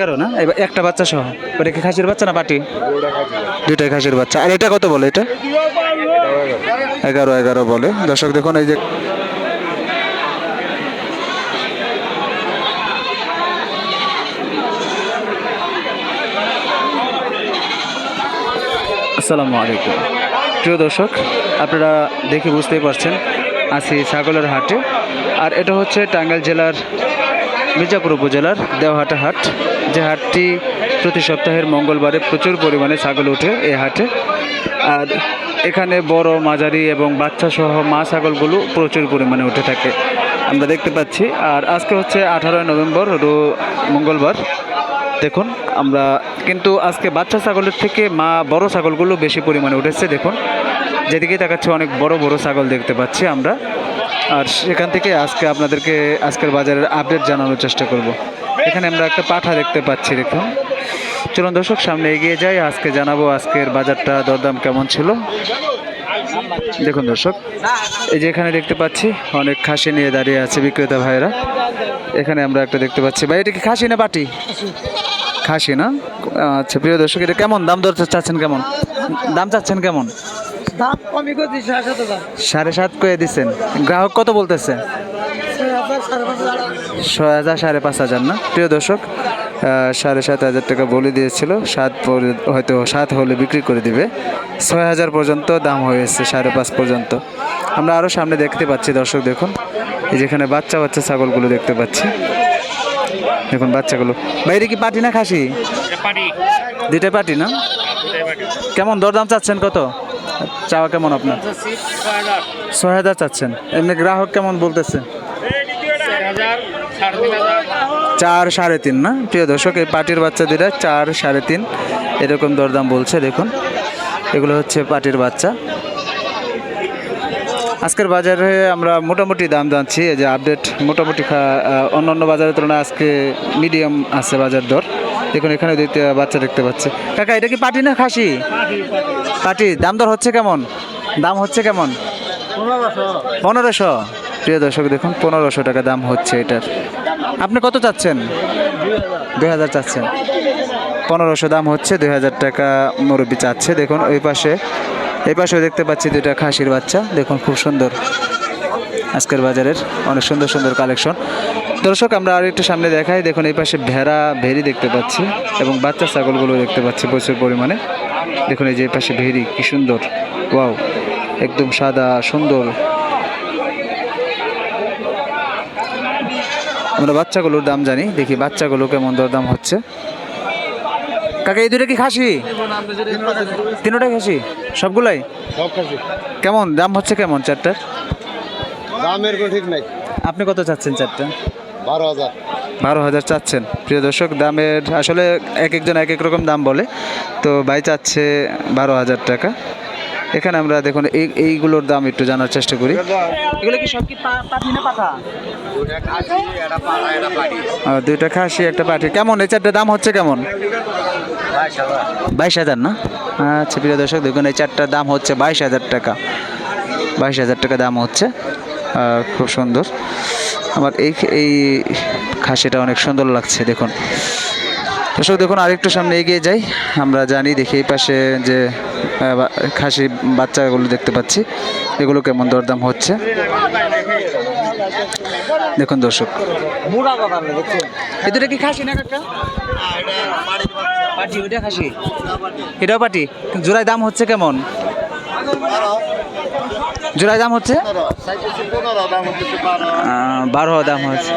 এগারো না? একটা বাচ্চা সহ। ওটা কি খাসির বাচ্চা না পাটি দুইটাই খাসির বাচ্চা। আর এটা কত বলে এটা? এগারো এগারো বলে। দর্শক, দেখুন এই যে আসসালামু আলাইকুম। প্রিয় দর্শক, আপনারা দেখে বুঝতেই পারছেন, আছি ছাগলের হাটে। আর এটা হচ্ছে টাঙ্গাইল জেলার মির্জাপুর উপজেলার দেওহাটা হাট। যে হাটটি প্রতি সপ্তাহের মঙ্গলবারে প্রচুর পরিমাণে ছাগল ওঠে এই হাটে। আর এখানে বড় মাঝারি এবং বাচ্চা সহ মা ছাগলগুলো প্রচুর পরিমাণে উঠে থাকে। আমরা দেখতে পাচ্ছি। আর আজকে হচ্ছে আঠারোই নভেম্বর, রো- মঙ্গলবার। দেখুন, আমরা কিন্তু আজকে বাচ্চা ছাগলের থেকে মা বড় ছাগলগুলো বেশি পরিমাণে উঠেছে, দেখুন। যেদিকে তাকাচ্ছে, অনেক বড় বড় ছাগল দেখতে পাচ্ছি আমরা। আর সেখান থেকে আজকে আপনাদেরকে আজকের বাজারের আপডেট জানানোর চেষ্টা করব। এখানে আমরা একটা পাঠা দেখতে পাচ্ছি, দেখুন। চলুন দর্শক, সামনে এগিয়ে যাই। আজকে জানাব আজকের বাজারটা দরদাম কেমন ছিল। দেখুন দর্শক, এই যে এখানে দেখতে পাচ্ছি, অনেক খাসি নিয়ে দাঁড়িয়ে আছে বিক্রেতা ভাইরা এখানে আমরা একটা দেখতে পাচ্ছি। ভাই, এটা কি খাসি না পাটি খাসি না? আচ্ছা প্রিয় দর্শক, এটা কেমন? দাম দর চাচ্ছেন কেমন? দাম চাচ্ছেন কেমন? দাম কমই করে দিচ্ছে সাড়ে সাত হাজার। সাড়ে সাত করে দিচ্ছেন গ্রাহক কত বলতেছে? ছয় হাজার সাড়ে পাঁচ হাজার। না? প্রিয় দর্শক সাড়ে সাত হাজার টাকা বলে দিয়েছিল। সাত পরে হয়তো সাত হলে বিক্রি করে দিবে। ছয় হাজার পর্যন্ত দাম হয়েছে সাড়ে পাঁচ পর্যন্ত। আমরা আরও সামনে দেখতে পাচ্ছি দর্শক দেখুন। এই যেখানে বাচ্চা বাচ্চা ছাগলগুলো দেখতে পাচ্ছি। দেখুন বাচ্চাগুলো। বাইরে কি পাটি না খাসি? দুইটাই পাটি না? কেমন দরদাম চাচ্ছেন কত? চাওয়া কেমন আপনার? ছয় হাজার চাচ্ছেন। এমনি গ্রাহক কেমন বলতেছে? চার সাড়ে তিন না? প্রিয় দর্শক, এই পাটির বাচ্চা দুটা চার সাড়ে তিন এরকম দরদাম বলছে, দেখুন। এগুলো হচ্ছে পাটির বাচ্চা। আজকের বাজারে আমরা মোটামুটি দাম জানছি, এই যে আপডেট মোটামুটি অন্য অন্যান্য বাজারের তুলনায় আজকে মিডিয়াম আছে বাজার দর। দেখুন এখানে বাচ্চা দেখতে পাচ্ছি। কাকা, এটা কি পাটি না খাসি? পাটি। দাম দর হচ্ছে কেমন? দাম হচ্ছে কেমন? পনেরোশো। প্রিয় দর্শক, দেখুন, পনেরোশো টাকা দাম হচ্ছে এটার। আপনি কত চাচ্ছেন? দুই হাজার চাচ্ছেন। পনেরোশো দাম হচ্ছে, দুই হাজার টাকা মুরব্বি চাচ্ছে। দেখুন, ওই পাশে, এই পাশেও দেখতে পাচ্ছি দুইটা খাসির বাচ্চা। দেখুন, খুব সুন্দর। আজকের বাজারের অনেক সুন্দর সুন্দর কালেকশন। দর্শক আমরা আর একটু সামনে দেখাই। দেখুন এই পাশে ভেড়া ভেরি দেখতে পাচ্ছি এবং বাচ্চা ছাগলগুলো দেখতে পাচ্ছি প্রচুর পরিমাণে। দেখুন এই যে এই পাশে ভেরি কি সুন্দর। ওয়াও একদম সাদা সুন্দর। আমরা বাচ্চাগুলোর দাম জানি দেখি বাচ্চাগুলো কেমন দরদাম হচ্ছে। কাকা এই দুটো কি খাসি? তিনোটাই খাসি? সবগুলাই? কেমন? দাম হচ্ছে কেমন চারটার? দামের কোনো ঠিক নাই। আপনি কত চাচ্ছেন চারটা? বারো হাজার। বারো হাজার চাচ্ছেন। প্রিয় দর্শক দামের আসলে এক একজন এক এক রকম দাম বলে। তো ভাই চাচ্ছে বারো হাজার টাকা। এখানে আমরা দেখুন এই এইগুলোর দাম একটু জানার চেষ্টা করি। এগুলো কি সব কি পাঠা দুইটা খাসি একটা পাঠি কেমন? এই চারটা দাম হচ্ছে কেমন? বাইশ হাজার না? আচ্ছা প্রিয় দর্শক দেখুন এই চারটার দাম হচ্ছে বাইশ হাজার টাকা। বাইশ হাজার টাকা দাম হচ্ছে। খুব সুন্দর। আমার এই এই খাসিটা অনেক সুন্দর লাগছে দেখুন। দর্শক দেখুন আরেকটু সামনে এগিয়ে যাই। আমরা জানি দেখি এই পাশে যে খাসি বাচ্চাগুলো দেখতে পাচ্ছি। এগুলো কেমন দরদাম হচ্ছে? দেখুন দর্শক। দুটো কি খাসি না কাকা? পাটি। ওইটা খাসি এটাও পাটি? জোড়ায় দাম হচ্ছে কেমন? জোড়ায় দাম হচ্ছে? বারো দাম হচ্ছে।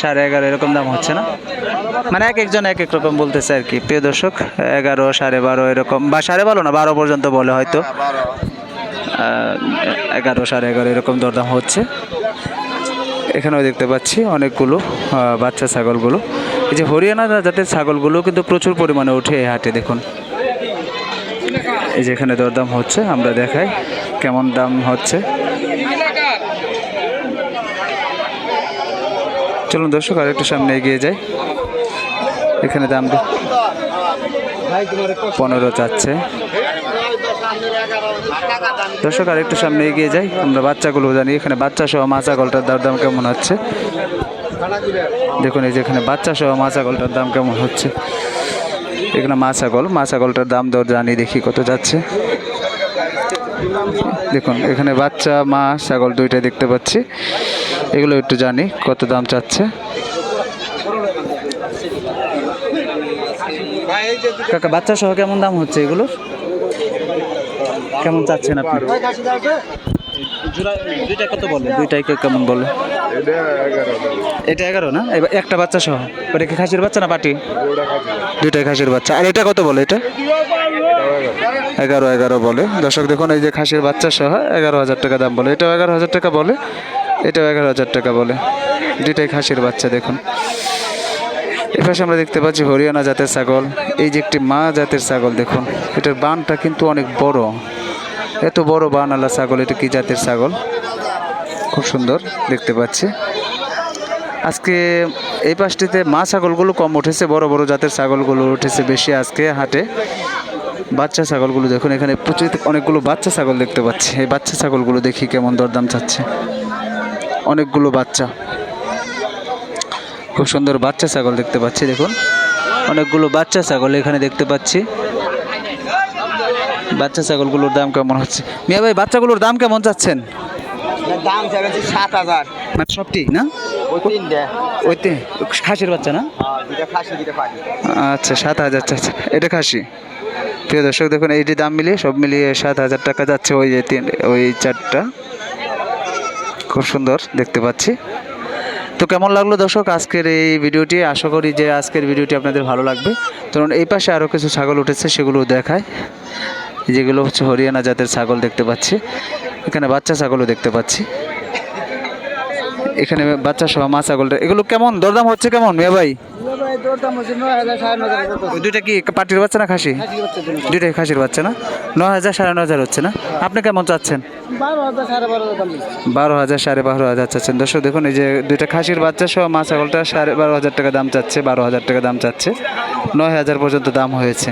সাড়ে এগারো এরকম দাম হচ্ছে না? মানে এক একজন এক এক রকম বলতেছে আর কি প্রিয় দর্শক এগারো সাড়ে বারো এরকম বা সাড়ে বারো না বারো পর্যন্ত বলে হয়তো। এগারো সাড়ে এগারো এরকম দরদাম হচ্ছে। এখানেও দেখতে পাচ্ছি অনেকগুলো বাচ্চা ছাগলগুলো। এই যে হরিয়ানা জাতের ছাগলগুলো কিন্তু প্রচুর পরিমাণে ওঠে এই হাটে দেখুন। এই যে এখানে দরদাম হচ্ছে আমরা দেখাই। কেমন দাম হচ্ছে? চলুন দর্শক, আর একটু সামনে এগিয়ে যাই। এখানে দাম পনেরো চাচ্ছে দর্শক, আর একটু সামনে এগিয়ে যাই। আমরা বাচ্চাগুলো জানি, এখানে বাচ্চা সহ মা ছাগলটার দরদাম কেমন হচ্ছে? দেখুন, এই যে এখানে বাচ্চা সহ মা ছাগলটার দাম কেমন হচ্ছে? এখানে মা ছাগল মা ছাগলটার দাম দর জানি, দেখি কত যাচ্ছে। দেখুন, এখানে বাচ্চা, মা, ছাগল দুইটাই দেখতে পাচ্ছি। এগুলো একটু জানি, কত দাম চাচ্ছে। কাকা বাচ্চা সহ কেমন দাম হচ্ছে এগুলোর কেমন চাচ্ছেন আপনি? কত বলে? কেমন বলে? এটা এগারো না? একটা বাচ্চা সহ ওটা কি খাসির বাচ্চা না পাটি দুইটাই খাসির বাচ্চা। আর এটা কত বলে এটা? এগারো এগারো বলে। দর্শক, দেখুন, এই যে খাসির বাচ্চা সহ এগারো হাজার টাকা দাম বলে। এটাও এগারো হাজার টাকা বলে। এটাও এগারো হাজার টাকা বলে। দুইটাই খাসির বাচ্চা, দেখুন। এ পাশে আমরা দেখতে পাচ্ছি হরিয়ানা জাতের ছাগল। এই যে একটি মা জাতের ছাগল, দেখুন। এটার বানটা কিন্তু অনেক বড়। এত বড় বান আলা ছাগল, এটা কি জাতের ছাগল? খুব সুন্দর, দেখতে পাচ্ছি। আজকে এই পাশটিতে মা ছাগলগুলো কম উঠেছে, বড় বড় জাতের ছাগলগুলো উঠেছে বেশি আজকে হাটে। বাচ্চা ছাগলগুলো দেখুন এখানে প্রচুর অনেকগুলো বাচ্চা ছাগল দেখতে পাচ্ছি। এই বাচ্চা ছাগলগুলো দেখি কেমন দরদাম চাচ্ছে। অনেকগুলো বাচ্চা। খুব সুন্দর বাচ্চা ছাগল দেখতে পাচ্ছি দেখুন। অনেকগুলো বাচ্চা ছাগল এখানে দেখতে পাচ্ছি। বাচ্চা ছাগলগুলোর দাম কেমন হচ্ছে? মিয়া ভাই বাচ্চাগুলোর দাম কেমন চাচ্ছেন? দাম চাইছি সাত হাজার। মানে সবটি না? ওই খাসির বাচ্চা না? পাখি। আচ্ছা সাত হাজার চাচ্ছে। এটা খাসি? প্রিয় দর্শক, দেখুন এইটি দাম মিলিয়ে সব মিলিয়ে সাত হাজার টাকা যাচ্ছে ওই যে তিন, ওই চারটা। খুব সুন্দর দেখতে পাচ্ছি। তো কেমন লাগল দর্শক আজকের এই ভিডিওটি? আশা করি যে আজকের ভিডিওটি আপনাদের ভালো লাগবে। কারণ এই পাশে আরও কিছু ছাগল উঠেছে সেগুলো দেখায়। যেগুলো হচ্ছে হরিয়ানা জাতের ছাগল দেখতে পাচ্ছি। এখানে বাচ্চা ছাগলও দেখতে পাচ্ছি। এখানে বাচ্চা সহ মা ছাগলটা, এগুলো কেমন? দরদাম হচ্ছে কেমন, মিয়া ভাই? দুইটা কি পাটির বাচ্চা না খাসি? দুইটাই খাসির বাচ্চা না? ন হাজার সাড়ে ন হাজার হচ্ছে না? আপনি কেমন চাচ্ছেন? বারো হাজার সাড়ে বারো হাজার বারো হাজার সাড়ে বারো হাজার চাচ্ছেন। দর্শক দেখুন এই যে দুইটা খাসির বাচ্চা সহ মা ছাগলটা সাড়ে বারো হাজার টাকা দাম চাচ্ছে বারো হাজার টাকা দাম চাচ্ছে। নয় হাজার পর্যন্ত দাম হয়েছে।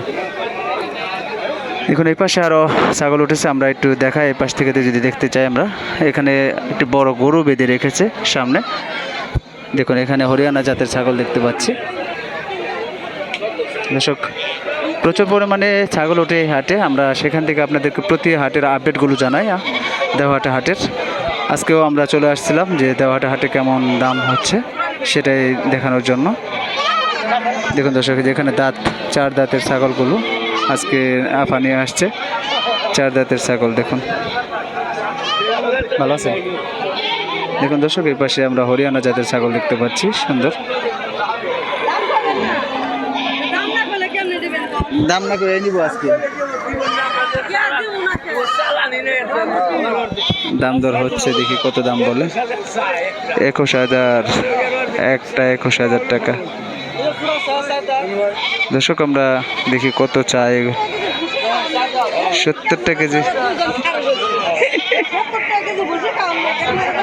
এখন এই পাশে আরও ছাগল উঠেছে আমরা একটু দেখাই। এই পাশ থেকে যদি দেখতে চাই আমরা এখানে একটি বড় গরু বেঁধে রেখেছে সামনে। দেখুন এখানে হরিয়ানা জাতের ছাগল দেখতে পাচ্ছি। দর্শক প্রচুর পরিমাণে ছাগল ওঠে হাটে। আমরা সেখান থেকে আপনাদেরকে প্রতি হাটের আপডেটগুলো জানাই আহ, দেওহাটা হাটের। আজকেও আমরা চলে আসছিলাম যে দেওহাটা হাটে কেমন দাম হচ্ছে সেটাই দেখানোর জন্য। দেখুন দর্শক যেখানে দাঁত চার দাঁতের ছাগলগুলো আজকে আফা নিয়ে আসছে। চার দাঁতের ছাগল দেখুন। ভালো আছে? দেখুন দর্শক এই পাশে আমরা হরিয়ানা জাতের ছাগল দেখতে পাচ্ছি সুন্দর দাম না পেলে কেমনে দিবেন দাম না করে নিব আজকে। দাম দর হচ্ছে, দেখি কত দাম বলে। একুশ হাজার, একটা একুশ হাজার টাকা। দর্শক, আমরা দেখি কত চাই। সত্তরটা কেজি।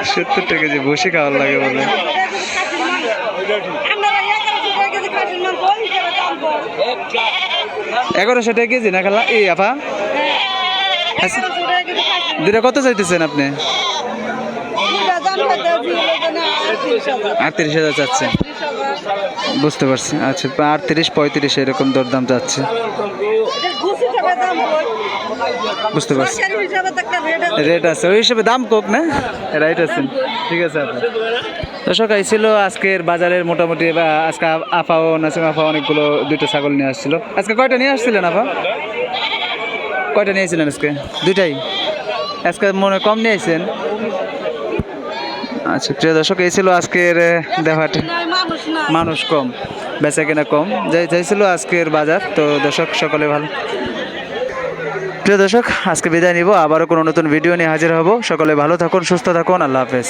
সত্তরটা কেজি বসে খাওয়ার লাগে বলে। এগারোশো টাকা কেজি না খালা? এই আপা। দুটা কত চাইতেছেন আপনি? আটত্রিশ হাজার চাচ্ছেন। বুঝতে পারছি। আচ্ছা আটত্রিশ, পঁয়ত্রিশ এরকম দরদাম যাচ্ছে। বুঝতে পারছি। রেট আছে। ওই হিসেবে দাম কোক না? রাইট আছে। ঠিক আছে দর্শক ছিল আজকের বাজারের মোটামুটি আজকে আফাও নাসিম আফা অনেকগুলো দুইটা ছাগল নিয়ে আসছিল। আজকে কয়টা নিয়ে আসছিলেন আফা কয়টা নিয়েছিলেন আজকে? দুইটাই? আজকে মনে কম নিয়েছেন। আচ্ছা প্রিয় দর্শক এই ছিল আজকের দেখাটা মানুষ মানুষ কম বেচা কেনা কম। যাই চাইছিল আজকের বাজার। তো দর্শক সকলে ভালো প্রিয় দর্শক, আজকে বিদায় নিব। আবারও কোনো নতুন ভিডিও নিয়ে হাজির হব। সকলে ভালো থাকুন, সুস্থ থাকুন। আল্লাহ হাফেজ।